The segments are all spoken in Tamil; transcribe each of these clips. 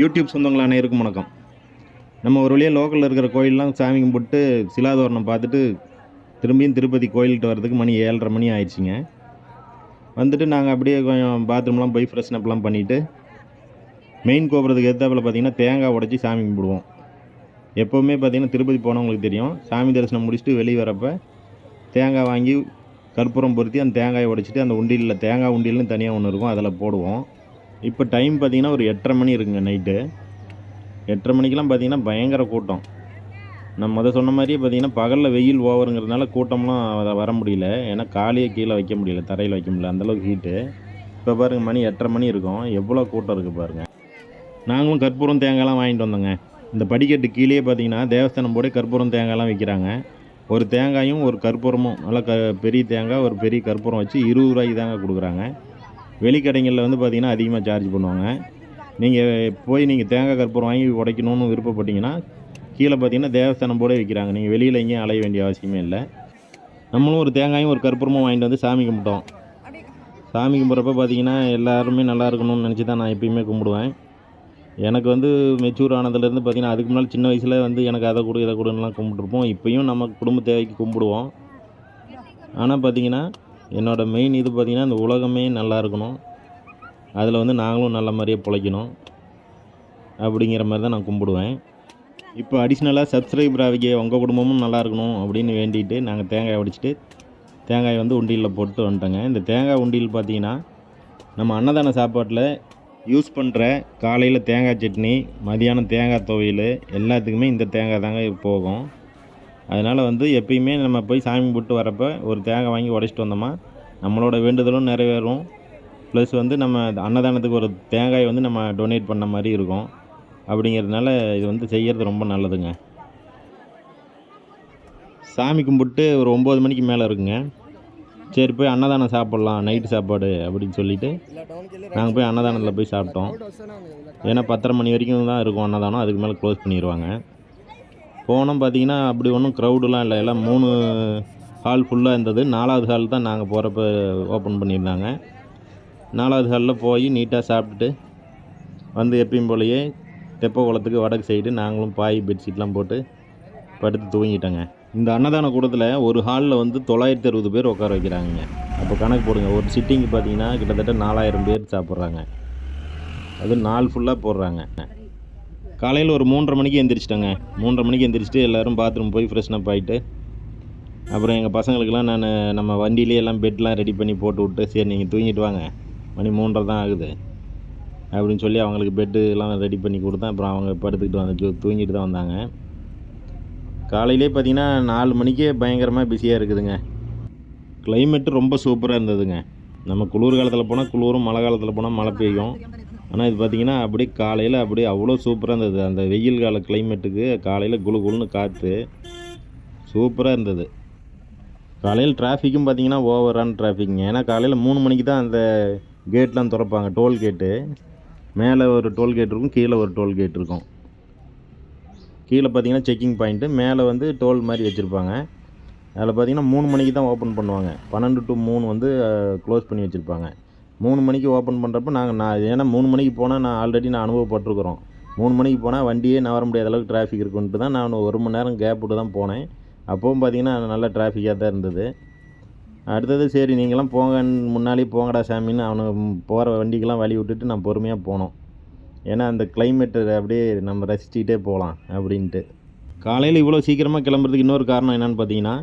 யூடியூப் சொந்தங்கள் அனைவருக்கும் வணக்கம். நம்ம ஒரு வழியாக லோக்கலில் இருக்கிற கோயிலெலாம் சாமி கும்பிட்டு சிலாதோரணம் பார்த்துட்டு திரும்பியும் திருப்பதி கோயில்கிட்ட வர்றதுக்கு மணி ஏழரை மணி ஆயிடுச்சுங்க. வந்துட்டு நாங்கள் அப்படியே கொஞ்சம் பாத்ரூம்லாம் போய் ஃப்ரெஷ்ன் அப்லாம் பண்ணிவிட்டு மெயின் கோபுரத்துக்கு எதிர்த்தாப்பில் பார்த்தீங்கன்னா தேங்காய் உடச்சி சாமி கும்பிடுவோம். எப்போவுமே பார்த்திங்கன்னா திருப்பதி போனவங்களுக்கு தெரியும். சாமி தரிசனம் முடிச்சுட்டு வெளியே வரப்போ தேங்காய் வாங்கி கற்பூரம் பொருத்தி அந்த தேங்காயை உடைச்சிட்டு அந்த உண்டியலில் தேங்காய் உண்டியல்னு தனியாக ஒன்று இருக்கும். அதில் போடுவோம். இப்போ டைம் பார்த்தீங்கன்னா ஒரு எட்டரை மணி இருக்குங்க நைட்டு எட்டரை மணிக்கெலாம் பார்த்தீங்கன்னா பயங்கர கூட்டம். நான் அதை சொன்ன மாதிரியே பார்த்தீங்கன்னா பகலில் வெயில் ஓவருங்கிறதுனால கூட்டம்லாம் வ- வர முடியல. ஏன்னா காலையே கீழே வைக்க முடியல தரையில் வைக்க முடியல அந்தளவுக்கு ஹீட்டு இப்போ பாருங்கள் மணி எட்டரை மணி இருக்கும். எவ்வளோ கூட்டம் இருக்குது பாருங்கள் நாங்களும் கற்பூரம் தேங்காய்லாம் வாங்கிட்டு வந்தோங்க. இந்த படிக்கட்டு கீழே பார்த்தீங்கன்னா தேவஸ்தானம் போட கற்பூரம் தேங்காய்லாம் விற்கிறாங்க ஒரு தேங்காயும் ஒரு கற்பூரமும் நல்லா க பெரிய தேங்காய் ஒரு பெரிய கற்பூரம் வச்சு இருபது ரூபாய்க்கு தாங்க கொடுக்குறாங்க. வெளிக்கடைங்களில் வந்து பார்த்திங்கன்னா அதிகமாக சார்ஜ் பண்ணுவாங்க. நீங்கள் போய் நீங்கள் தேங்காய் கற்பூரம் வாங்கி உடைக்கணும்னு விருப்பப்பட்டீங்கன்னா கீழே பார்த்தீங்கன்னா தேவஸ்தானம் போட விற்கிறாங்க நீங்கள் வெளியில் எங்கேயும் அலைய வேண்டிய அவசியமே இல்லை. நம்மளும் ஒரு தேங்காயும் ஒரு கற்பூரமும் வாங்கிட்டு வந்து சாமி கும்பிட்டோம். சாமி கும்பிட்றப்ப பார்த்தீங்கன்னா எல்லாருமே நல்லா இருக்கணும்னு நினச்சி தான் நான் எப்பயுமே கும்பிடுவேன். எனக்கு வந்து மெச்சூர் ஆனதுலேருந்து பார்த்திங்கன்னா அதுக்கு முன்னால் சின்ன வயசில் வந்து எனக்கு அதை கொடு இதை கொடுன்னுலாம் கும்பிட்ருப்போம் இப்போயும் நம்ம குடும்ப தேவைக்கு கும்பிடுவோம். ஆனால் பார்த்தீங்கன்னா என்னோடய மெயின் இது பார்த்திங்கன்னா இந்த உலகமே நல்லா இருக்கணும். அதில் வந்து நாங்களும் நல்ல மாதிரியே பிழைக்கணும். அப்படிங்கிற மாதிரி தான் நான் கும்பிடுவேன். இப்போ அடிஷ்னலாக சப்ஸ்கிரைபர் ஆகிக்க உங்கள் குடும்பமும் நல்லா இருக்கணும் அப்படின்னு வேண்டிட்டு நாங்கள் தேங்காய் உடைச்சிட்டு தேங்காய் வந்து உண்டியலில் போட்டு வந்துட்டோங்க. இந்த தேங்காய் உண்டியல் பார்த்தீங்கன்னா நம்ம அன்னதான சாப்பாட்டில் யூஸ் பண்ணுற காலையில் தேங்காய் சட்னி மதியானம் தேங்காய் துவையல் எல்லாத்துக்குமே இந்த தேங்காய் தாங்க போகும். அதனால் வந்து எப்பயுமே நம்ம போய் சாமி கும்பிட்டு வரப்போ ஒரு தேங்காய் வாங்கி உடைச்சிட்டு வந்தோமா நம்மளோட வேண்டுதலும் நிறைவேறும். ப்ளஸ் வந்து நம்ம அன்னதானத்துக்கு ஒரு தேங்காய் வந்து நம்ம டொனேட் பண்ண மாதிரி இருக்கும். அப்படிங்கிறதுனால இது வந்து செய்கிறது ரொம்ப நல்லதுங்க. சாமி கும்பிட்டு ஒரு ஒம்பது மணிக்கு மேலே இருக்குங்க. சரி போய் அன்னதானம் சாப்பிட்லாம் நைட்டு சாப்பாடு அப்படின்னு சொல்லிட்டு நாங்கள் போய் அன்னதானத்தில் போய் சாப்பிட்டோம். ஏன்னா பத்தரை மணி வரைக்கும் தான் இருக்கும் அன்னதானம் அதுக்கு மேலே க்ளோஸ் பண்ணிடுவாங்க போனோம் பார்த்தீங்கன்னா அப்படி ஒன்றும் க்ரௌடுலாம் இல்லை. எல்லாம் மூணு ஹால் ஃபுல்லாக இருந்தது. நாலாவது ஹால் தான் நாங்கள் போகிறப்ப ஓப்பன் பண்ணியிருந்தாங்க. நாலாவது ஹாலில் போய் நீட்டாக சாப்பிட்டுட்டு வந்து எப்பயும் போலயே தெப்ப குளத்துக்கு வடக்கு சைடு நாங்களும் பாய் பெட்ஷீட்லாம் போட்டு படுத்து தூங்கிட்டோங்க. இந்த அன்னதான கூடத்தில் ஒரு ஹாலில் வந்து தொள்ளாயிரத்தி அறுபது பேர் உட்கார வைக்கிறாங்க அப்போ கணக்கு போடுங்க. ஒரு சிட்டிங்கு பார்த்தீங்கன்னா கிட்டத்தட்ட நாலாயிரம் பேர் சாப்பிட்றாங்க. அது நாள் ஃபுல்லாக போடுறாங்க. காலையில் ஒரு மூன்றரை மணிக்கு எந்திரிச்சிட்டேங்க. மூன்றரை மணிக்கு எந்திரிச்சிட்டு எல்லோரும் பாத்ரூம் போய் ஃப்ரெஷ்னப் ஆகிட்டு அப்புறம் எங்கள் பசங்களுக்கெல்லாம் நான் நம்ம வண்டியிலே எல்லாம் பெட்லாம் ரெடி பண்ணி போட்டு விட்டு சரி நீங்கள் தூங்கிட்டு வாங்க. மணி மூன்றரை தான் ஆகுது. அப்படின்னு சொல்லி அவங்களுக்கு பெட்டு எல்லாம் ரெடி பண்ணி கொடுத்தேன். அப்புறம் அவங்க படுத்துக்கிட்டு வந்து தூ- தூங்கிட்டு தான் வந்தாங்க. காலையிலே பார்த்தீங்கன்னா நாலு மணிக்கே பயங்கரமாக பிஸியாக இருக்குதுங்க. கிளைமேட்டு ரொம்ப சூப்பராக இருந்ததுங்க. நம்ம குளிர் காலத்தில் போனால் குளிரும் மழை காலத்தில் போனால் மழை பெய்யும். ஆனால் இது பார்த்திங்கன்னா அப்படியே காலையில் அப்படியே அவ்வளோ சூப்பராக இருந்தது. அந்த வெயில் கால கிளைமேட்டுக்கு காலையில் குளு குளுன்னு காற்று சூப்பராக இருந்தது. காலையில் டிராஃபிக்கும் பார்த்தீங்கன்னா ஓவரான டிராஃபிக்ங்க ஏன்னா காலையில் மூணு மணிக்கு தான் அந்த கேட்லாம் திறப்பாங்க. டோல்கேட்டு மேலே ஒரு டோல்கேட் இருக்கும் கீழே ஒரு டோல்கேட் இருக்கும். கீழே பார்த்தீங்கன்னா செக்கிங் பாயிண்ட்டு மேலே வந்து டோல் மாதிரி வச்சுருப்பாங்க. அதில் பார்த்தீங்கன்னா மூணு மணிக்கு தான் ஓப்பன் பண்ணுவாங்க. பன்னெண்டு டு மூணு வந்து க்ளோஸ் பண்ணி வச்சுருப்பாங்க. மூணு மணிக்கு ஓப்பன் பண்ணுறப்ப நாங்கள் நான் ஏன்னா மூணு மணிக்கு போனால் நான் ஆல்ரெடி நான் அனுபவப்பட்டிருக்கிறோம். மூணு மணிக்கு போனால் வண்டியே நவர முடியாத அளவுக்கு டிராஃபிக் இருக்குன்ட்டு தான் நான் ஒரு மணி நேரம் கேப் விட்டு தான் போனேன். அப்போவும் பார்த்தீங்கன்னா நல்ல டிராஃபிக்காக தான் இருந்தது. அடுத்தது சரி நீங்களாம் போங்க முன்னாலே போங்கடா சாமின்னு அவனு போகிற வண்டிக்கெல்லாம் வழி விட்டுட்டு நான் பொறுமையாக போனோம். ஏன்னா அந்த கிளைமேட்டு அப்படியே நம்ம ரசிச்சுக்கிட்டே போகலாம் அப்படின்ட்டு. காலையில் இவ்வளோ சீக்கிரமாக கிளம்புறதுக்கு இன்னொரு காரணம் என்னென்னு பார்த்தீங்கன்னா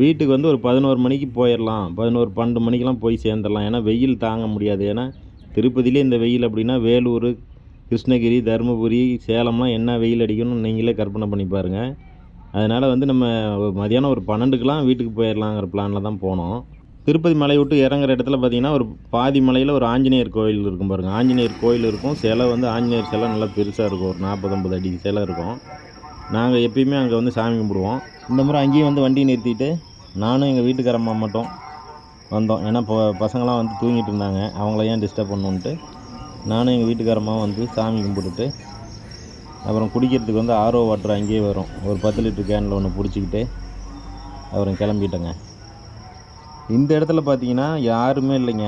வீட்டுக்கு வந்து ஒரு பதினோரு மணிக்கு போயிடலாம். பதினோரு பன்னெண்டு மணிக்கெலாம் போய் சேர்ந்துடலாம். ஏன்னா வெயில் தாங்க முடியாது. ஏன்னா திருப்பதியிலே இந்த வெயில் அப்படின்னா வேலூர் கிருஷ்ணகிரி தருமபுரி சேலம்லாம் என்ன வெயில் அடிக்கணும்னு நீங்களே கற்பனை பண்ணி பாருங்கள் அதனால் வந்து நம்ம மதியானம் ஒரு பன்னெண்டுக்கெலாம் வீட்டுக்கு போயிடலாங்கிற பிளானில் தான் போனோம். திருப்பதி மலை விட்டு இறங்குற இடத்துல பார்த்தீங்கன்னா ஒரு பாதி மலையில் ஒரு ஆஞ்சநேயர் கோயில் இருக்கும் பாருங்கள் ஆஞ்சநேயர் கோயில் இருக்கும். சிலை வந்து ஆஞ்சநேயர் சிலை நல்லா பெருசாக இருக்கும். ஒரு நாற்பது அடி சிலை இருக்கும். நாங்கள் எப்பயுமே அங்கே வந்து சாமி கும்பிடுவோம். இந்த முறை அங்கேயும் வந்து வண்டி நிறுத்திட்டு நானும் எங்கள் வீட்டுக்காரம்மா மட்டும் வந்தோம். ஏன்னா இப்போ பசங்களாம் வந்து தூங்கிட்டு இருந்தாங்க. அவங்கள ஏன் டிஸ்டர்ப் பண்ணுன்ட்டு நானும் எங்கள் வீட்டுக்காரம்மா வந்து சாமி கும்பிட்டுட்டு அப்புறம் குடிக்கிறதுக்கு வந்து ஆர்ஓ வாட்டர் அங்கேயே வரும். ஒரு பத்து லிட்டர் கேனில் ஒன்று பிடிச்சிக்கிட்டு அப்புறம் கிளம்பிட்டேங்க. இந்த இடத்துல பார்த்தீங்கன்னா யாருமே இல்லைங்க.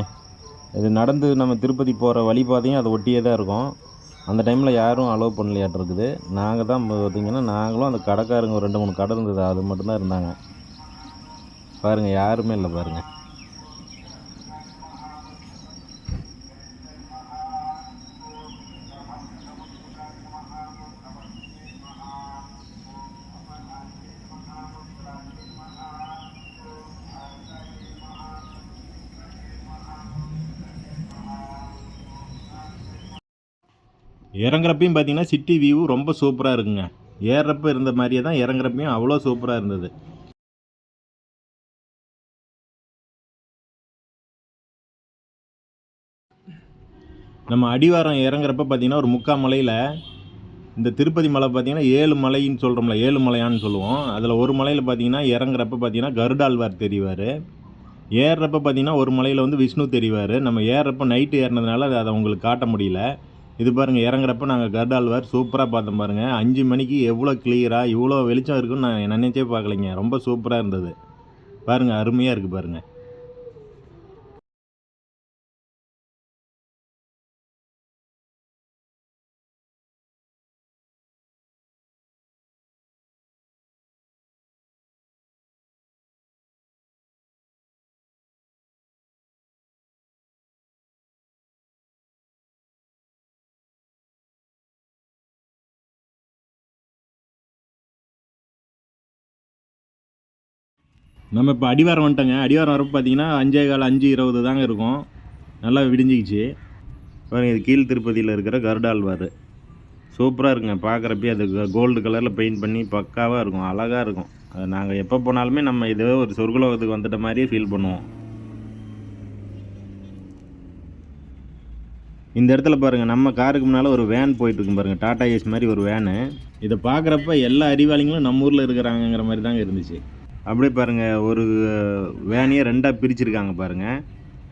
இது நடந்து நம்ம திருப்பதி போகிற வழிபாதையும் அதை ஒட்டியே தான் இருக்கும். அந்த டைமில் யாரும் அலோவ் பண்ணலையாட்டிருக்குது நாங்கள் தான் பார்த்தீங்கன்னா நாங்களும் அந்த கடைக்காரங்க ஒரு ரெண்டு மூணு கடை இருந்தது. அது மட்டும்தான் இருந்தாங்க. பாருங்கள் யாருமே இல்லை பாருங்கள் இறங்குறப்பையும் பார்த்தீங்கன்னா சிட்டி வியூ ரொம்ப சூப்பராக இருக்குங்க. ஏறுறப்ப இருந்த மாதிரியே தான் இறங்குறப்பையும் அவ்வளோ சூப்பராக இருந்தது. நம்ம அடிவாரம் இறங்குறப்ப பார்த்தீங்கன்னா ஒரு முக்கா மலையில் இந்த திருப்பதி மலை பார்த்தீங்கன்னா ஏழு மலைன்னு சொல்கிறோம்ல ஏழு மலையான்னு சொல்லுவோம். அதில் ஒரு மலையில் பார்த்தீங்கன்னா இறங்குறப்ப பார்த்தீங்கன்னா கருடாழ்வார் தெரிவார். ஏறுறப்ப பார்த்தீங்கன்னா ஒரு மலையில் வந்து விஷ்ணு தெரிவார். நம்ம ஏறுறப்ப நைட்டு ஏறினதுனால அதை உங்களுக்கு காட்ட முடியல. இது பாருங்கள் இறங்குறப்ப நாங்கள் கருடாழ்வார் சூப்பராக பார்த்தோம் பாருங்கள் அஞ்சு மணிக்கு எவ்வளோ கிளியராக இவ்வளோ வெளிச்சம் இருக்குன்னு நான் நினைச்சே பார்க்கலைங்க. ரொம்ப சூப்பராக இருந்தது. பாருங்கள் அருமையாக இருக்குது பாருங்கள் நம்ம இப்போ அடிவாரம் வந்துட்டோங்க. அடிவாரம் வரப்போ பார்த்தீங்கன்னா அஞ்சே கால் அஞ்சு இருபது தாங்க இருக்கும். நல்லா விடிஞ்சிக்கிச்சு. பாருங்க இது கீழ் திருப்பதியில் இருக்கிற கருடாழ்வார் சூப்பராக இருக்குங்க. பார்க்குறப்பே அது கோல்டு கலரில் பெயிண்ட் பண்ணி பக்காவாக இருக்கும். அழகாக இருக்கும். அது நாங்கள் எப்போ போனாலுமே நம்ம இதே ஒரு சொர்க்குலோகத்துக்கு வந்துட்ட மாதிரியே ஃபீல் பண்ணுவோம். இந்த இடத்துல பாருங்கள் நம்ம காருக்கு முன்னால் ஒரு வேன் போயிட்டுருக்கு பாருங்கள் டாடா ஏஸ் மாதிரி ஒரு வேனு இதை பார்க்குறப்ப எல்லா அறிவாளிங்களும் நம்ம ஊரில் இருக்கிறாங்கங்கிற மாதிரி தாங்க இருந்துச்சு. அப்படியே பாருங்கள் ஒரு வேனையே ரெண்டாக பிரிச்சுருக்காங்க பாருங்கள்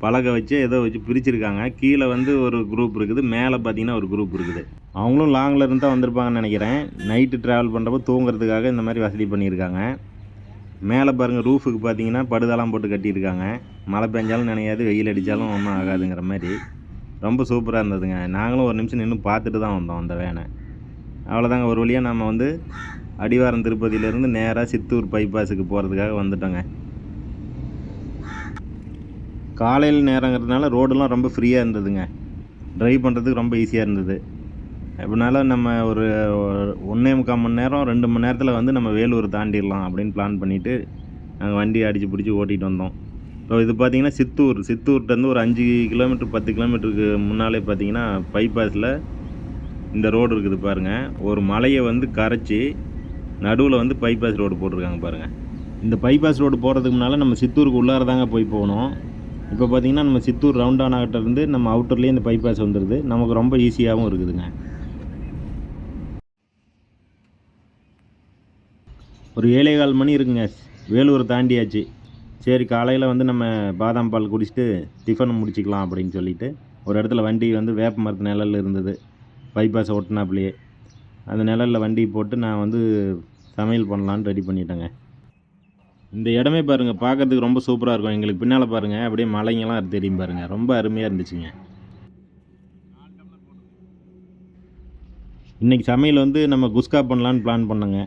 பலகை வச்சு ஏதோ வச்சு பிரிச்சுருக்காங்க. கீழே வந்து ஒரு குரூப் இருக்குது மேலே பார்த்தீங்கன்னா ஒரு குரூப் இருக்குது. அவங்களும் லாங்கில் இருந்து தான் வந்திருப்பாங்கன்னு நினைக்கிறேன். நைட்டு ட்ராவல் பண்ணுறப்போ தூங்குறதுக்காக இந்த மாதிரி வசதி பண்ணியிருக்காங்க. மேலே பாருங்கள் ரூஃபுக்கு பார்த்தீங்கன்னா படுதெல்லாம் போட்டு கட்டியிருக்காங்க. மழை பெஞ்சாலும் நினையாது வெயில் அடித்தாலும் ஒன்றும் ஆகாதுங்கிற மாதிரி. ரொம்ப சூப்பராக இருந்ததுங்க. நாங்களும் ஒரு நிமிஷம் நின்று பார்த்துட்டு தான் வந்தோம் அந்த வேனை. அவ்வளோதாங்க ஒரு வழியாக நம்ம வந்து அடிவாரம் திருப்பதியிலேருந்து நேராக சித்தூர் பைபாஸுக்கு போகிறதுக்காக வந்துட்டோங்க. காலையில் நேரங்கிறதுனால ரோடெல்லாம் ரொம்ப ஃப்ரீயாக இருந்ததுங்க. ட்ரைவ் பண்ணுறதுக்கு ரொம்ப ஈஸியாக இருந்தது. அப்படினால நம்ம ஒரு ஒன்றே முக்கால் மணி நேரம் ரெண்டு மணி நேரத்தில் வந்து நம்ம வேலூர் தாண்டிடலாம் அப்படின்னு பிளான் பண்ணிவிட்டு நாங்கள் வண்டி அடித்து பிடிச்சி ஓட்டிகிட்டு வந்தோம். இப்போ இது பார்த்திங்கன்னா சித்தூர். சித்தூர்லேருந்து ஒரு அஞ்சு கிலோமீட்டர் பத்து கிலோமீட்டருக்கு முன்னாலே பார்த்தீங்கன்னா பைபாஸில் இந்த ரோடு இருக்குது பாருங்கள் ஒரு மலையை வந்து கரைச்சி நடுவில் வந்து பைபாஸ் ரோடு போட்டிருக்காங்க பாருங்கள் இந்த பைபாஸ் ரோடு போகிறதுக்கு முன்னால் நம்ம சித்தூருக்கு உள்ளார தாங்க போய் போகணும். இப்போ பார்த்தீங்கன்னா நம்ம சித்தூர் ரவுண்டானாகிட்ட இருந்து நம்ம அவுட்டர்லேயே இந்த பைபாஸ் வந்துடுது நமக்கு ரொம்ப ஈஸியாகவும் இருக்குதுங்க. ஒரு ஏழே கால் மணி இருக்குங்க. வேலூர் தாண்டியாச்சு. சரி காலையில் வந்து நம்ம பாதாம் பால் குடிச்சிட்டு டிஃபன் முடிச்சிக்கலாம் அப்படின்னு சொல்லிட்டு ஒரு இடத்துல வண்டி வந்து வேப்ப மரத்து நிழல்ல இருந்தது. பைபாஸ் ஓட்டினாப்புலையே அந்த நிழலில் வண்டி போட்டு நான் வந்து சமையல் பண்ணலான்னு ரெடி பண்ணிட்டேங்க. இந்த இடமே பாருங்கள் பார்க்கறதுக்கு ரொம்ப சூப்பராக இருக்கும். எங்களுக்கு பின்னால் பாருங்கள் அப்படியே மலைங்கெல்லாம் தெரியும் பாருங்கள் ரொம்ப அருமையாக இருந்துச்சுங்க. இன்றைக்கி சமையல் வந்து நம்ம குஸ்கா பண்ணலான்னு பிளான் பண்ணோங்க.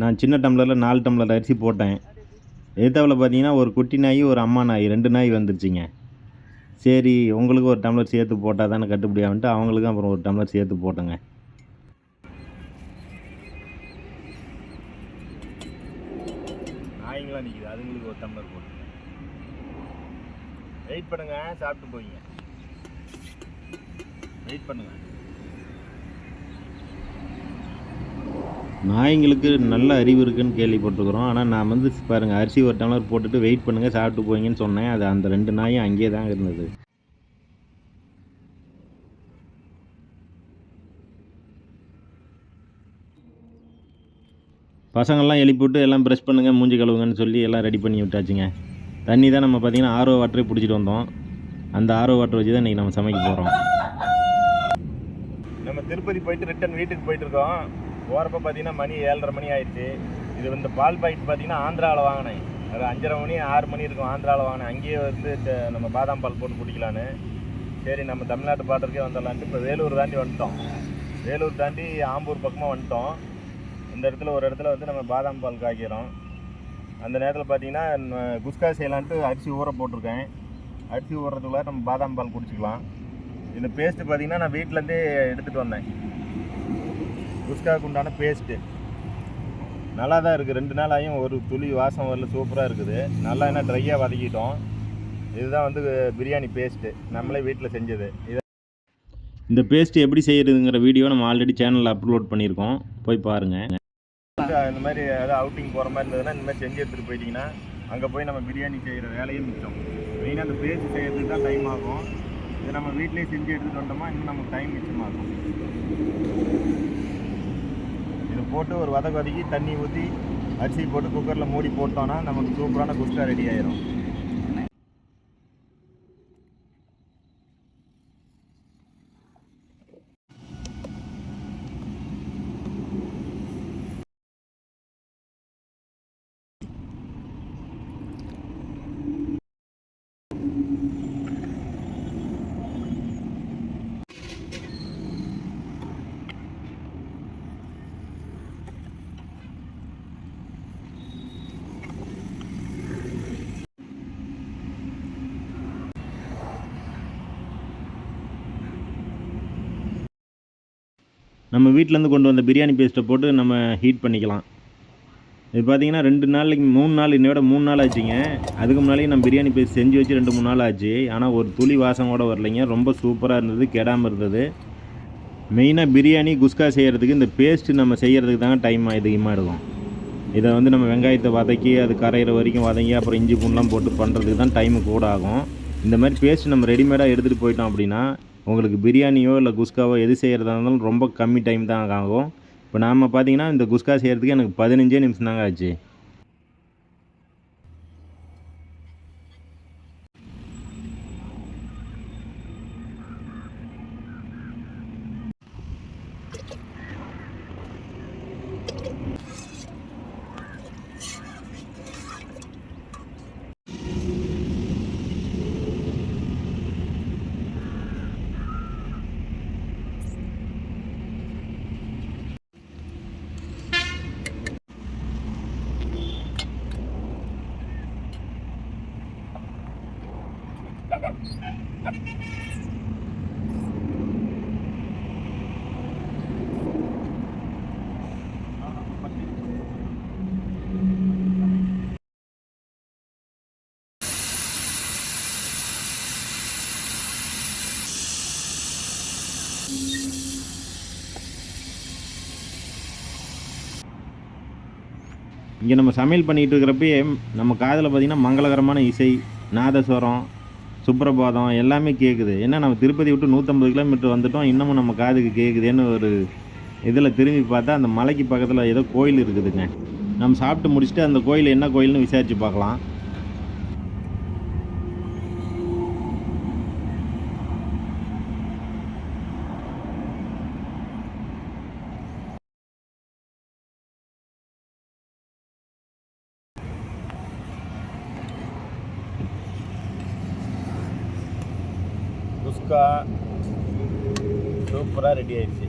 நான் சின்ன டம்ளரில் நாலு டம்ளர் அரிசி போட்டேன். எதிர்த்தாவில் பார்த்தீங்கன்னா ஒரு குட்டி நாய் ஒரு அம்மா நாய் ரெண்டு நாய் வந்துருச்சுங்க. சரி உங்களுக்கு ஒரு டம்ளர் சேர்த்து போட்டால் தானே கட்டுப்படியாகன்ட்டு அவங்களுக்கும் அப்புறம் ஒரு டம்ளர் சேர்த்து போட்டேங்க. நாய்ங்களாம் நிற்கிது அதுங்களுக்கு ஒரு டம்ளர் போட்டு. வெயிட் பண்ணுங்க சாப்பிட்டு போய்ங்க வெயிட் பண்ணுங்க. நாய்ங்களுக்கு நல்ல அறிவு இருக்குன்னு கேள்விப்பட்டிருக்கிறோம். ஆனால் நான் வந்து பாருங்கள் அரிசி ஒரு டம்ளர் போட்டுட்டு வெயிட் பண்ணுங்கள் சாப்பிட்டு போய்ங்கன்னு சொன்னேன். அது அந்த ரெண்டு நாயும் அங்கேயே தான் இருந்தது. பசங்கள்லாம் எழுப்பிவிட்டு எல்லாம் ப்ரெஷ் பண்ணுங்கள் மூஞ்சி கழுவுங்கன்னு சொல்லி எல்லாம் ரெடி பண்ணி விட்டாச்சுங்க. தண்ணி தான் நம்ம பார்த்தீங்கன்னா ஆர்ஓ வாட்டரே பிடிச்சிட்டு வந்தோம். அந்த ஆர்ஓ வாட்டர் வச்சு தான் இன்றைக்கி நம்ம சமைக்க போகிறோம் நம்ம திருப்பதி போயிட்டு ரிட்டன் வீட்டுக்கு போயிட்டுருக்கோம். போகிறப்ப பார்த்தீங்கன்னா மணி ஏழரை மணி ஆயிடுச்சு. இது வந்து பால் பாக்கெட் பார்த்தீங்கன்னா ஆந்திராவில் வாங்கினேன். ஒரு அஞ்சரை மணி ஆறு மணி இருக்கும் ஆந்திராவில் வாங்கினேன். அங்கேயே வந்து நம்ம பாதாம் பால் போட்டு குடிக்கலான்னு. சரி நம்ம தமிழ்நாட்டு பார்டருக்கே வந்துடலான்ட்டு இப்போ வேலூர் தாண்டி வந்துட்டோம். வேலூர் தாண்டி ஆம்பூர் பக்கமாக வந்துட்டோம். இந்த இடத்துல ஒரு இடத்துல வந்து நம்ம பாதாம் பால் காய்க்கிறோம். அந்த நேரத்தில் பார்த்தீங்கன்னா ந- குஸ்கா செய்யலான்ட்டு அரிசி ஊற போட்டிருக்கேன். அரிசி ஊறுறதுக்குள்ள நம்ம பாதாம் பால் குடிச்சிக்கலாம். இந்த பேஸ்ட்டு பார்த்தீங்கன்னா நான் வீட்டிலேருந்தே எடுத்துகிட்டு வந்தேன். குஸ்காவுக்கு உண்டான பேஸ்ட்டு நல்லா தான் இருக்குது ரெண்டு நாள் ஆகியும் ஒரு துளி வாசம் வரல சூப்பராக இருக்குது. நல்லா என்ன ட்ரையாக வதக்கிட்டோம். இதுதான் வந்து பிரியாணி பேஸ்ட்டு நம்மளே வீட்டில் செஞ்சது. இதை இந்த பேஸ்ட்டு எப்படி செய்கிறதுங்கிற வீடியோ நம்ம ஆல்ரெடி சேனலில் அப்லோட் பண்ணியிருக்கோம். போய் பாருங்கள் இந்த மாதிரி ஏதாவது அவுட்டிங் போகிற மாதிரி இருந்ததுன்னா இந்த மாதிரி செஞ்சு எடுத்துகிட்டு போயிட்டீங்கன்னா அங்கே போய் நம்ம பிரியாணி செய்கிற வேலையும் மிச்சம். மெயினாக அந்த பேஸ்ட் செய்கிறதுக்கு தான் டைம் ஆகும். இதை நம்ம வீட்டிலேயே செஞ்சு எடுத்துகிட்டு வந்தோமா இன்னும் நமக்கு டைம் மிச்சமாகும். இது போட்டு ஒரு வதக்கு வதக்கி தண்ணி ஊற்றி அரிசி போட்டு குக்கரில் மூடி போட்டோன்னா நமக்கு சூப்பரான குஸ்டா ரெடி ஆயிரும். நம்ம வீட்டிலேருந்து கொண்டு வந்த பிரியாணி பேஸ்ட்டை போட்டு நம்ம ஹீட் பண்ணிக்கலாம். இது பார்த்திங்கன்னா ரெண்டு நாளைக்கு மூணு நாள் இன்னையோட மூணு நாள் ஆச்சுங்க. அதுக்கு முன்னாலேயே நம்ம பிரியாணி பேஸ்ட் செஞ்சு வச்சு ரெண்டு மூணு நாள் ஆச்சு. ஆனால் ஒரு துளி வாசம் கூட வரலைங்க. ரொம்ப சூப்பராக இருந்தது கெடாமல் இருந்தது. மெயினாக பிரியாணி குஸ்கா செய்கிறதுக்கு இந்த பேஸ்ட்டு நம்ம செய்கிறதுக்கு தாங்க டைம் அதிகமாக இருக்கும். இதை வந்து நம்ம வெங்காயத்தை வதக்கி அது கரையிற வரைக்கும் வதங்கி அப்புறம் இஞ்சி பூண்டுலாம் போட்டு பண்ணுறதுக்கு தான் டைமு கூட ஆகும். இந்த மாதிரி பேஸ்ட் நம்ம ரெடிமேடாக எடுத்துகிட்டு போயிட்டோம் அப்படின்னா உங்களுக்கு பிரியாணியோ இல்லை குஸ்காவோ எது செய்கிறதா இருந்தாலும் ரொம்ப கம்மி டைம் தான் ஆகும். இப்போ நாம் பார்த்தீங்கன்னா இந்த குஸ்கா செய்கிறதுக்கு எனக்கு பதினஞ்சே நிமிஷம் தாங்க ஆச்சு. இங்கே நம்ம சமையல் பண்ணிகிட்டு இருக்கிறப்பயே நம்ம காதில் பார்த்திங்கன்னா மங்களகரமான இசை நாதஸ்வரம் சுப்ரபாதம் எல்லாமே கேட்குது ஏன்னா நம்ம திருப்பதி விட்டு நூற்றம்பது கிலோமீட்டர் வந்துட்டோம் இன்னமும் நம்ம காதுக்கு கேட்குதுன்னு ஒரு இதில் திரும்பி பார்த்தா அந்த மலைக்கு பக்கத்தில் ஏதோ கோயில் இருக்குதுங்க. நம்ம சாப்பிட்டு முடிச்சுட்டு அந்த கோயில் என்ன கோயில்னு விசாரித்து பார்க்கலாம். ரெடி ஆயிடுச்சு.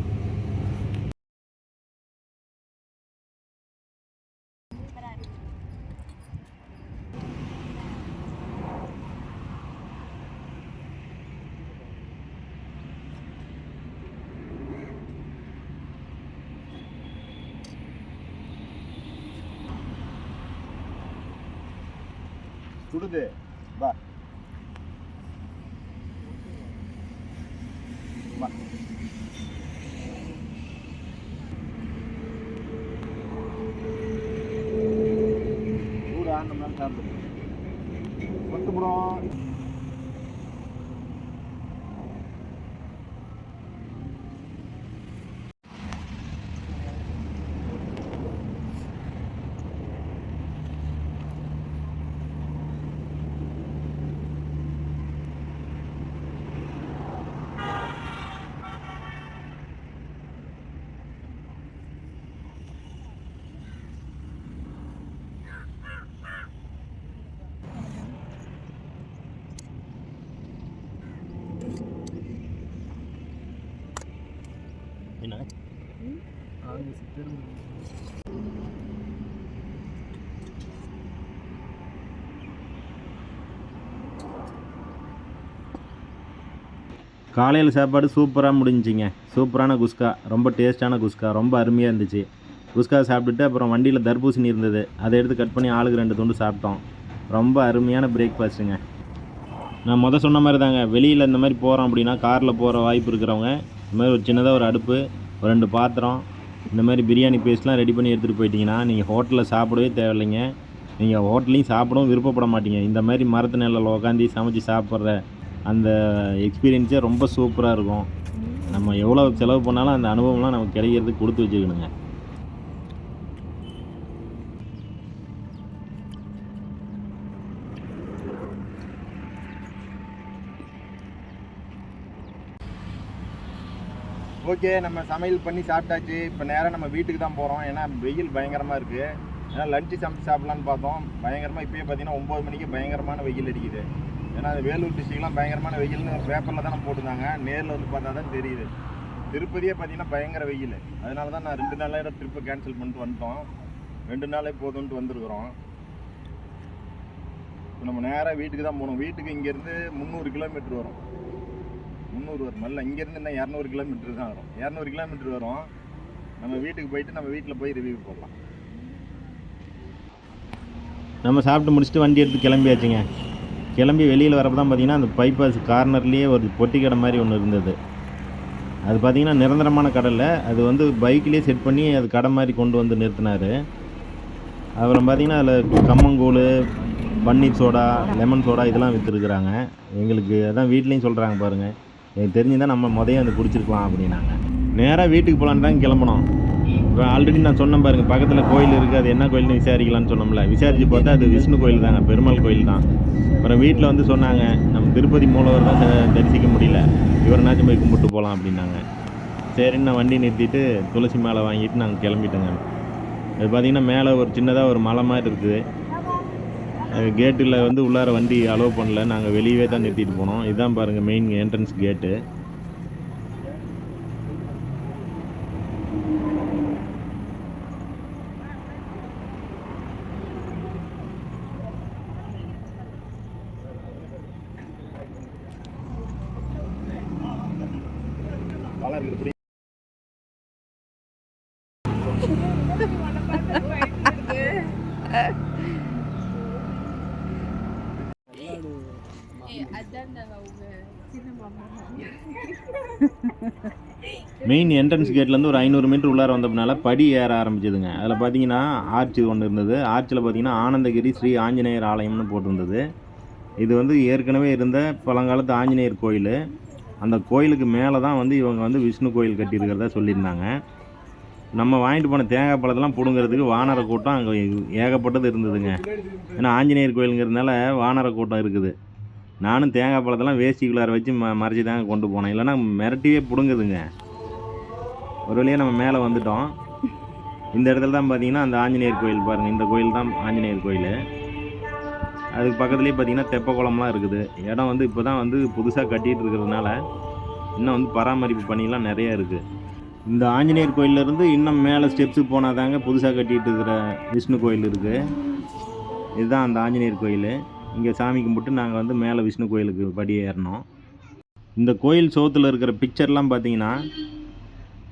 சுடுது. வா. வா. காலையில் சாப்பாடு சூப்பராக முடிஞ்சிங்க சூப்பரான குஸ்கா ரொம்ப டேஸ்ட்டான குஸ்கா ரொம்ப அருமையாக இருந்துச்சு. குஸ்கா சாப்பிட்டுட்டு அப்புறம் வண்டியில் தர்பூசணி இருந்தது. அதை எடுத்து கட் பண்ணி ஆளுக்கு ரெண்டு துண்டு சாப்பிட்டோம். ரொம்ப அருமையான பிரேக்ஃபாஸ்ட்டுங்க நான் மொதல் சொன்ன மாதிரி தாங்க வெளியில் இந்த மாதிரி போகிறோம் அப்படின்னா காரில் போகிற வாய்ப்பு இருக்கிறவங்க இந்த மாதிரி ஒரு சின்னதாக ஒரு அடுப்பு ஒரு ரெண்டு பாத்திரம் இந்த மாதிரி பிரியாணி பேஸ்ட்லாம் ரெடி பண்ணி எடுத்துகிட்டு போயிட்டிங்கன்னா நீங்கள் ஹோட்டலில் சாப்பிடவே தேவையில்லைங்க. நீங்கள் ஹோட்டலையும் சாப்பிடவும் விருப்பப்பட மாட்டீங்க. இந்த மாதிரி மரத்து நிழலில் உட்காந்து சமைச்சு சாப்பிட்ற அந்த எக்ஸ்பீரியன்ஸே ரொம்ப சூப்பராக இருக்கும். நம்ம எவ்வளோ செலவு பண்ணாலும் அந்த அனுபவம்லாம் நமக்கு கிடைக்கிறதுக்கு கொடுத்து வச்சுக்கணுங்க ஓகே நம்ம சமையல் பண்ணி சாப்பிட்டாச்சு. இப்போ நேராக நம்ம வீட்டுக்கு தான் போகிறோம் ஏன்னா வெயில் பயங்கரமாக இருக்குது ஏன்னா லஞ்சு சமைச்சு சாப்பிட்லான்னு பார்த்தோம். பயங்கரமாக இப்போயே பார்த்தீங்கன்னா ஒம்பது மணிக்கு பயங்கரமான வெயில் அடிக்குது. ஏன்னா அது வேலூர் டிஸ்ட்ரிக்ட்லாம் பயங்கரமான வெயில்னு பேப்பரில் தானே போட்டிருந்தாங்க. நேரில் வந்து பார்த்தா தான் தெரியுது. திருப்பதியே பார்த்தீங்கன்னா பயங்கர வெயில். அதனால தான் நான் ரெண்டு நாளாக ட்ரிப்பை கேன்சல் பண்ணிட்டு வந்துட்டோம். ரெண்டு நாளே போதும்ன்ட்டு வந்திருக்கிறோம். இப்போ நம்ம நேராக வீட்டுக்கு தான் போகணும். வீட்டுக்கு இங்கேருந்து முந்நூறு கிலோமீட்டர் வரும். முந்நூறு வரும் மல்ல. இங்கேருந்து இன்னும் இரநூறு கிலோமீட்டர் தான் வரும். இரநூறு கிலோமீட்டர் வரும். நம்ம வீட்டுக்கு போயிட்டு நம்ம வீட்டில் போய் ரிவ்யூ போடலாம். நம்ம சாப்பிட்டு முடிச்சுட்டு வண்டி எடுத்து கிளம்பியாச்சுங்க. கிளம்பி வெளியில் வரப்போ தான் பார்த்தீங்கன்னா அந்த பைபாஸ் கார்னர்லேயே ஒரு பொட்டி கடை மாதிரி ஒன்று இருந்தது. அது பார்த்தீங்கன்னா நிரந்தரமான கடலில். அது வந்து பைக்லேயே செட் பண்ணி அது கடை மாதிரி கொண்டு வந்து நிறுத்தினார். அப்புறம் பார்த்தீங்கன்னா அதில் கம்மங்கூழ் பன்னீர் சோடா லெமன் சோடா இதெல்லாம் விற்றுருக்குறாங்க எங்களுக்கு அதான் வீட்லேயும் சொல்கிறாங்க பாருங்கள் எனக்கு தெரிஞ்சுதான் நம்ம முதைய வந்து குடிச்சிருக்கலாம் அப்படின்னாங்க. நேராக வீட்டுக்கு போகலான்னு தான் கிளம்பணும் இப்போ ஆல்ரெடி நான் சொன்னேன் பாருங்கள் பக்கத்தில் கோயில் இருக்குது அது என்ன கோயில்னு விசாரிக்கலாம்னு சொன்னோம்ல. விசாரித்து பார்த்தா அது விஷ்ணு கோயில் தாங்க பெருமாள் கோயில் தான். அப்புறம் வீட்டில் வந்து சொன்னாங்க நம்ம திருப்பதி மூலவர் தான் தரிசிக்க முடியல. இவரனாச்சும் போய் கும்பிட்டு போகலாம் அப்படின்னாங்க. சரின்னு நான் வண்டி நிறுத்திட்டு துளசி மாலை வாங்கிட்டு நாங்கள் கிளம்பிட்டோங்க. அது பார்த்திங்கன்னா மேலே ஒரு சின்னதாக ஒரு மலை மாதிரி இருக்குது. கேட்டில் வந்து உள்ளார வண்டி அலோவ் பண்ணல நாங்கள் வெளியவே தான் நிறுத்திட்டு போனோம் இதுதான் பாருங்கள் main entrance gate Yeah. Main entrance கேட்லேருந்து ஒரு ஐநூறு மீட்டர் உள்ளார வந்தப்பனால படி ஏற ஆரம்பிச்சதுங்க. அதில் பார்த்தீங்கன்னா ஆர்ச் ஒன்று இருந்தது. ஆர்ச்சில் பார்த்தீங்கன்னா ஆனந்தகிரி ஸ்ரீ ஆஞ்சநேயர் ஆலயம்னு போட்டிருந்தது. இது வந்து ஏற்கனவே இருந்த பழங்காலத்து ஆஞ்சநேயர் கோயில். அந்த கோயிலுக்கு மேலே தான் வந்து இவங்க வந்து விஷ்ணு கோயில் கட்டியிருக்கிறதா சொல்லியிருந்தாங்க. நம்ம வாங்கிட்டு போன தேங்காய் பழத்தெல்லாம் பிடுங்கிறதுக்கு வானர கூட்டம் அங்கே ஏகப்பட்டது இருந்ததுங்க. ஏன்னா ஆஞ்சநேயர் கோயிலுங்கிறதுனால வானர கூட்டம் இருக்குது. நானும் தேங்காய் பழத்தெல்லாம் வேஷ்டிக்குள்ளார வச்சு ம மறைச்சி தாங்க கொண்டு போனேன். இல்லைன்னா மிரட்டியே பிடுங்குதுங்க. ஒரு வழியாக நம்ம மேலே வந்துட்டோம். இந்த இடத்துல தான் பார்த்தீங்கன்னா அந்த ஆஞ்சநேயர் கோயில் பாருங்கள் இந்த கோயில் தான் ஆஞ்சநேயர் கோயில். அதுக்கு பக்கத்துலேயே பார்த்தீங்கன்னா தெப்ப குளம்லாம் இருக்குது. இடம் வந்து இப்போ தான் வந்து புதுசாக கட்டிகிட்டு இருக்கிறதுனால இன்னும் வந்து பராமரிப்பு பணிலாம் நிறைய இருக்குது இந்த ஆஞ்சநேயர் கோயிலேருந்து இன்னும் மேலே ஸ்டெப்ஸுக்கு போனால் தாங்க புதுசாக கட்டிகிட்டு இருக்கிற விஷ்ணு கோயில் இருக்குது இதுதான் அந்த ஆஞ்சநேயர் கோயில். இங்கே சாமி கும்பிட்டு நாங்கள் வந்து மேலே விஷ்ணு கோயிலுக்கு படி ஏறினோம் இந்த கோயில் சோத்தில் இருக்கிற பிக்சர்லாம் பார்த்தீங்கன்னா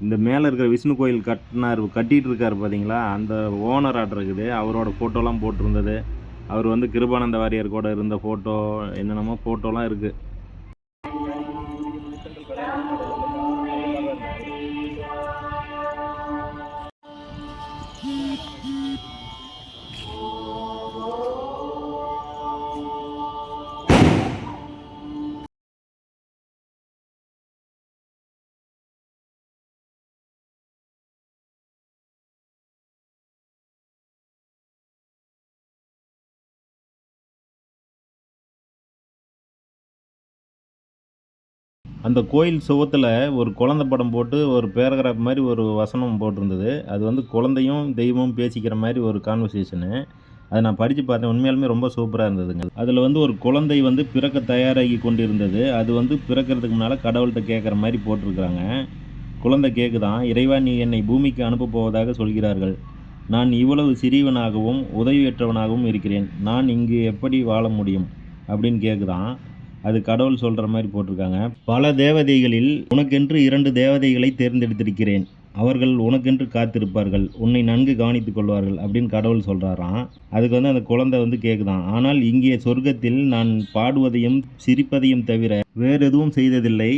இந்த மேலே இருக்கிற விஷ்ணு கோயில் கட்டினார் கட்டிகிட்டு இருக்கார் பார்த்தீங்களா அந்த ஓனர் ஆட் இருக்குது. அவரோட ஃபோட்டோலாம் போட்டிருந்தது. அவர் வந்து கிருபானந்த வாரியர் கூட இருந்த ஃபோட்டோ என்னென்னமோ ஃபோட்டோலாம் இருக்குது அந்த கோயில் சுவத்தில் ஒரு குழந்தை படம் போட்டு ஒரு பேராகிராஃப் மாதிரி ஒரு வசனம் போட்டிருந்தது. அது வந்து குழந்தையும் தெய்வமும் பேசிக்கிற மாதிரி ஒரு கான்வர்சேஷனு அதை நான் படித்து பார்த்தேன். உண்மையாலுமே ரொம்ப சூப்பராக இருந்ததுங்க. அதில் வந்து ஒரு குழந்தை வந்து பிறக்க தயாராகி கொண்டிருந்தது. அது வந்து பிறக்கிறதுக்கு முன்னால் கடவுள்கிட்ட கேட்குற மாதிரி போட்டிருக்கிறாங்க. குழந்தை கேட்குதான் இறைவா நீ என்னை பூமிக்கு அனுப்பப் போவதாக சொல்கிறார்கள். நான் இவ்வளவு சிறியவனாகவும் உதவியற்றவனாகவும் இருக்கிறேன். நான் இங்கு எப்படி வாழ முடியும்? அப்படின்னு கேட்குதான் அது கடவுள் சொல்கிற மாதிரி போட்டிருக்காங்க. பல தேவதைகளில் உனக்கென்று இரண்டு தேவதைகளை தேர்ந்தெடுத்திருக்கிறேன். அவர்கள் உனக்கென்று காத்திருப்பார்கள். உன்னை நன்கு கவனித்துக் கொள்வார்கள் அப்படின்னு கடவுள் சொல்கிறாராம் அதுக்கு வந்து அந்த குழந்தை வந்து கேட்குதான் ஆனால் இங்கே சொர்க்கத்தில் நான் பாடுவதையும் சிரிப்பதையும் தவிர வேறு எதுவும் செய்ததில்லை.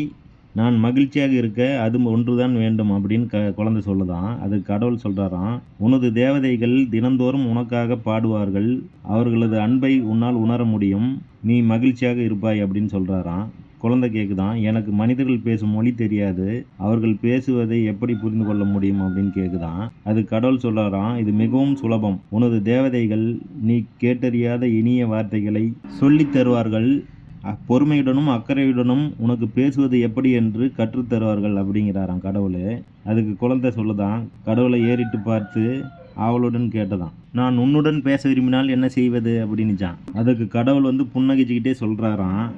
நான் மகிழ்ச்சியாக இருக்க அது ஒன்றுதான் வேண்டும் அப்படின்னு க குழந்தை சொல்லுதான். அது கடவுள் சொல்கிறாராம் உனது தேவதைகள் தினந்தோறும் உனக்காக பாடுவார்கள். அவர்களது அன்பை உன்னால் உணர முடியும். நீ மகிழ்ச்சியாக இருப்பாய் அப்படின்னு சொல்கிறாராம் குழந்தை கேட்குதான் எனக்கு மனிதர்கள் பேசும் மொழி தெரியாது. அவர்கள் பேசுவதை எப்படி புரிந்து கொள்ள முடியும் அப்படின்னு கேட்குதான் அது கடவுள் சொல்கிறாராம் இது மிகவும் சுலபம். உனது தேவதைகள் நீ கேட்டறியாத இனிய வார்த்தைகளை சொல்லித் தருவார்கள். பொறுமையுடனும் அக்கறையுடனும் உனக்கு பேசுவது எப்படி என்று கற்றுத் தருவார்கள் அப்படிங்கிறாராம் கடவுள். அதுக்கு குழந்தை சொல்லுதான் கடவுளை ஏறிட்டு பார்த்து ஆவலுடன் கேட்டதாம். நான் உன்னுடன் பேச விரும்பினால் என்ன செய்வது அப்படின்னுச்சான் அதுக்கு கடவுள் வந்து புன்னகிச்சுக்கிட்டே சொல்கிறாராம்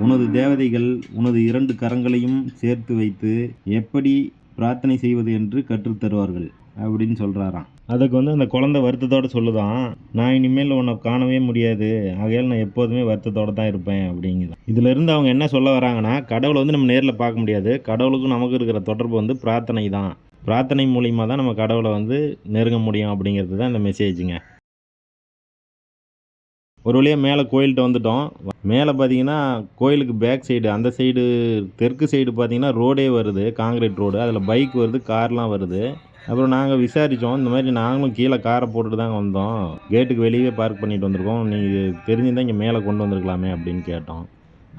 உனது தேவதைகள் உனது இரண்டு கரங்களையும் சேர்த்து வைத்து எப்படி பிரார்த்தனை செய்வது என்று கற்றுத் தருவார்கள் அப்படின்னு சொல்கிறாராம் அதுக்கு வந்து அந்த குழந்தை வருத்தத்தோட சொல்லுதான் நான் இனிமேல் உன்னை காணவே முடியாது. ஆகையால் நான் எப்போதுமே வருத்தத்தோட தான் இருப்பேன் அப்படிங்குதான் இதிலிருந்து அவங்க என்ன சொல்ல வராங்கன்னா கடவுளை வந்து நம்ம நேரில் பார்க்க முடியாது. கடவுளுக்கும் நமக்கு இருக்கிற தொடர்பு வந்து பிரார்த்தனை தான். பிரார்த்தனை மூலியமாக தான் நம்ம கடவுளை வந்து நெருங்க முடியும் அப்படிங்கிறது தான் இந்த மெசேஜுங்க. ஒரு வழியாக மேலே கோயில்கிட்ட வந்துட்டோம். மேலே பார்த்தீங்கன்னா கோயிலுக்கு பேக் சைடு அந்த சைடு தெற்கு சைடு பார்த்தீங்கன்னா ரோடே வருது. காங்கிரீட் ரோடு அதில் பைக் வருது கார்லாம் வருது. அப்புறம் நாங்கள் விசாரித்தோம் இந்த மாதிரி நாங்களும் கீழே காரை போட்டுட்டு தாங்க வந்தோம். கேட்டுக்கு வெளியே பார்க் பண்ணிட்டு வந்திருக்கோம். நீங்கள் தெரிஞ்சிருந்தால் இங்கே மேலே கொண்டு வந்திருக்கலாமே அப்படின்னு கேட்டோம்.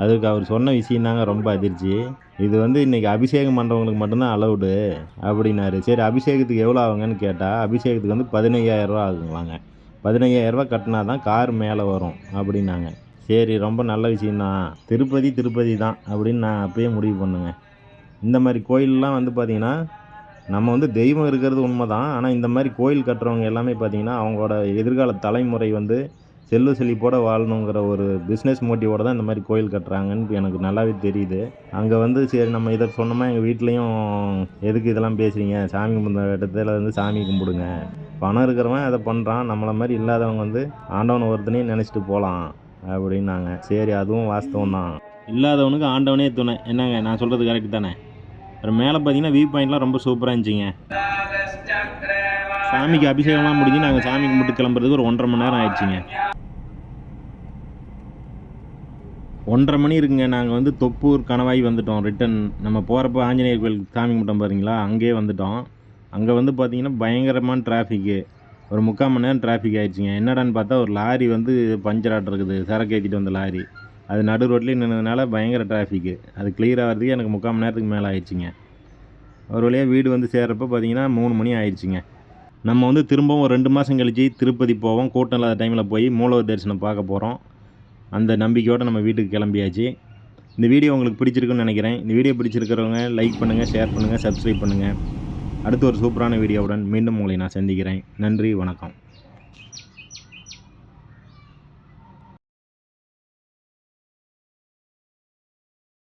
அதுக்கு அவர் சொன்ன விஷயம் தாங்க ரொம்ப அதிர்ச்சி. இது வந்து இன்றைக்கி அபிஷேகம் பண்ணுறவங்களுக்கு மட்டும்தான் அலவுடு அப்படின்னாரு. சரி அபிஷேகத்துக்கு எவ்வளோ ஆகுங்கன்னு கேட்டால் அபிஷேகத்துக்கு வந்து பதினையாயிரரூவா ஆகுங்களாங்க. பதினையாயிரரூவா கட்டினா தான் கார் மேலே வரும் அப்படின்னாங்க. சரி ரொம்ப நல்ல விஷயந்தான் திருப்பதி திருப்பதி தான் அப்படின்னு நான் அப்பயே முடிவு பண்ணுங்க. இந்த மாதிரி கோயிலெலாம் வந்து பார்த்திங்கன்னா நம்ம வந்து தெய்வம் இருக்கிறது உண்மை தான் ஆனால் இந்த மாதிரி கோயில் கட்டுறவங்க எல்லாமே பார்த்திங்கன்னா அவங்களோட எதிர்கால தலைமுறை வந்து செல்வ செழிப்போடு வாழணுங்கிற ஒரு பிஸ்னஸ் மோட்டிவோட தான் இந்த மாதிரி கோயில் கட்டுறாங்கன்னு எனக்கு நல்லாவே தெரியுது. அங்கே வந்து சரி நம்ம இதை சொன்னோமா எங்கள் வீட்லேயும் எதுக்கு இதெல்லாம் பேசுகிறீங்க சாமி கும்பிட்ற இடத்துல வந்து சாமி கும்பிடுங்க. பணம் இருக்கிறவன் அதை பண்ணுறான் நம்மளை மாதிரி இல்லாதவங்க வந்து ஆண்டவனை ஒருத்தனையும் நினச்சிட்டு போகலாம் அப்படின்னாங்க. சரி அதுவும் வாஸ்தவம் தான் இல்லாதவனுக்கு ஆண்டவனே துணை. என்னங்க நான் சொல்கிறது கரெக்ட் தானே? மேலே பார்த்தீங்கன்னா வியூ பாயிண்ட்லாம் ரொம்ப சூப்பராக இருந்துச்சுங்க. சாமிக்கு அபிஷேகம்லாம் முடிஞ்சு நாங்கள் சாமி கும்பிட்டு கிளம்புறதுக்கு ஒரு ஒன்றரை மணி நேரம் ஆயிடுச்சுங்க. ஒன்றரை மணி இருக்குங்க. நாங்கள் வந்து தொப்பூர் கணவாய் வந்துட்டோம். ரிட்டன் நம்ம போகிறப்ப ஆஞ்சநேயர் கோயில் சாமி கும்பிட்டோம் பாருங்களா அங்கேயே வந்துட்டோம். அங்கே வந்து பார்த்தீங்கன்னா பயங்கரமான டிராஃபிக்கு ஒரு முக்கால் மணி நேரம் டிராஃபிக் ஆகிடுச்சிங்க என்னடான்னு பார்த்தா ஒரு லாரி வந்து பஞ்சர் ஆட்டிருக்குது சரக்கு ஏற்றிட்டு வந்த லாரி. அது நடு ரோட்லேயே நின்றதுனால பயங்கர டிராஃபிக்கு அது கிளியர் ஆகிறதுக்கு எனக்கு முக்கால் மணி நேரத்துக்கு மேலே ஆயிடுச்சுங்க. ஒரு வழியாக வீடு வந்து சேர்றப்ப பார்த்தீங்கன்னா மூணு மணி ஆயிடுச்சுங்க. நம்ம வந்து திரும்பவும் ரெண்டு மாதம் கழித்து திருப்பதி போவோம். கூட்டம் இல்லாத டைமில் போய் மூலவர் தரிசனம் பார்க்க போகிறோம் அந்த நம்பிக்கையோடு நம்ம வீட்டுக்கு கிளம்பியாச்சு. இந்த வீடியோ உங்களுக்கு பிடிச்சிருக்குன்னு நினைக்கிறேன். இந்த வீடியோ பிடிச்சிருக்கிறவங்க லைக் பண்ணுங்கள் ஷேர் பண்ணுங்கள் சப்ஸ்கிரைப் பண்ணுங்கள் அடுத்து ஒரு சூப்பரான வீடியோவுடன் மீண்டும் உங்களை நான் சந்திக்கிறேன். நன்றி வணக்கம்.